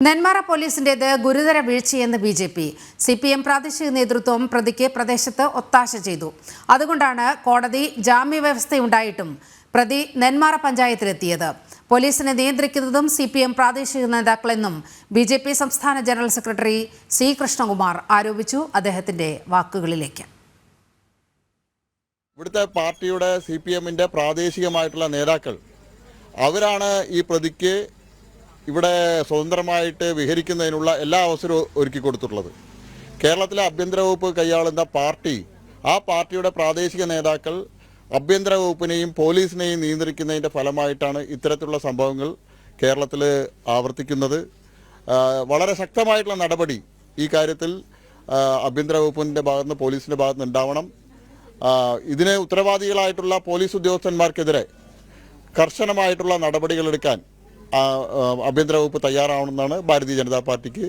നെന്മാറ പോലീസിന്റേത് ഗുരുതര വീഴ്ചയെന്ന് B J P. C P M പ്രാദേശിക നേതൃത്വം പ്രതിക്ക് പ്രദേശത്ത് ഒത്താശ ചെയ്തു. അതുകൊണ്ടാണ് കോടതി ജാമ്യവ്യവസ്ഥയുണ്ടായിട്ടും പ്രതി നെന്മാറ പഞ്ചായത്തിലെത്തിയത്. പോലീസിനെ നിയന്ത്രിക്കുന്നതും സി പി എം പ്രാദേശിക നേതാക്കളെന്നും ബി ജെ പി സംസ്ഥാന ജനറൽ സെക്രട്ടറി സി കൃഷ്ണകുമാർ ആരോപിച്ചു അദ്ദേഹത്തിന്റെ വാക്കുകളിലേക്ക്. ഇവിടുത്തെ പാർട്ടിയുടെ സി പി എമ്മിന്റെ പ്രാദേശികമായിട്ടുള്ള നേതാക്കൾ അവരാണ് ഈ പ്രതിക്ക് ഇവിടെ സ്വതന്ത്രമായിട്ട് വിഹരിക്കുന്നതിനുള്ള എല്ലാ അവസരവും ഒരുക്കി കൊടുത്തിട്ടുള്ളത്. കേരളത്തിലെ ആഭ്യന്തര വകുപ്പ് കൈയാളുന്ന പാർട്ടി ആ പാർട്ടിയുടെ പ്രാദേശിക നേതാക്കൾ ആഭ്യന്തര വകുപ്പിനെയും പോലീസിനെയും നിയന്ത്രിക്കുന്നതിന്റെ ഫലമായിട്ടാണ് ഇത്തരത്തിലുള്ള സംഭവങ്ങൾ കേരളത്തിൽ ആവർത്തിക്കുന്നത്. വളരെ ശക്തമായിട്ടുള്ള നടപടി ഈ കാര്യത്തിൽ ആഭ്യന്തര വകുപ്പിന്റെ ഭാഗത്തുനിന്ന് പോലീസിന്റെ ഭാഗത്തുനിന്ന് ഉണ്ടാവണം. ഇതിന് ഉത്തരവാദികളായിട്ടുള്ള പോലീസ് ഉദ്യോഗസ്ഥന്മാർക്കെതിരെ കർശനമായിട്ടുള്ള നടപടികളെടുക്കാൻ ആഭ്യന്തര വകുപ്പ് തയ്യാറാവണമെന്നാണ് ഭാരതീയ ജനതാ പാർട്ടിക്ക്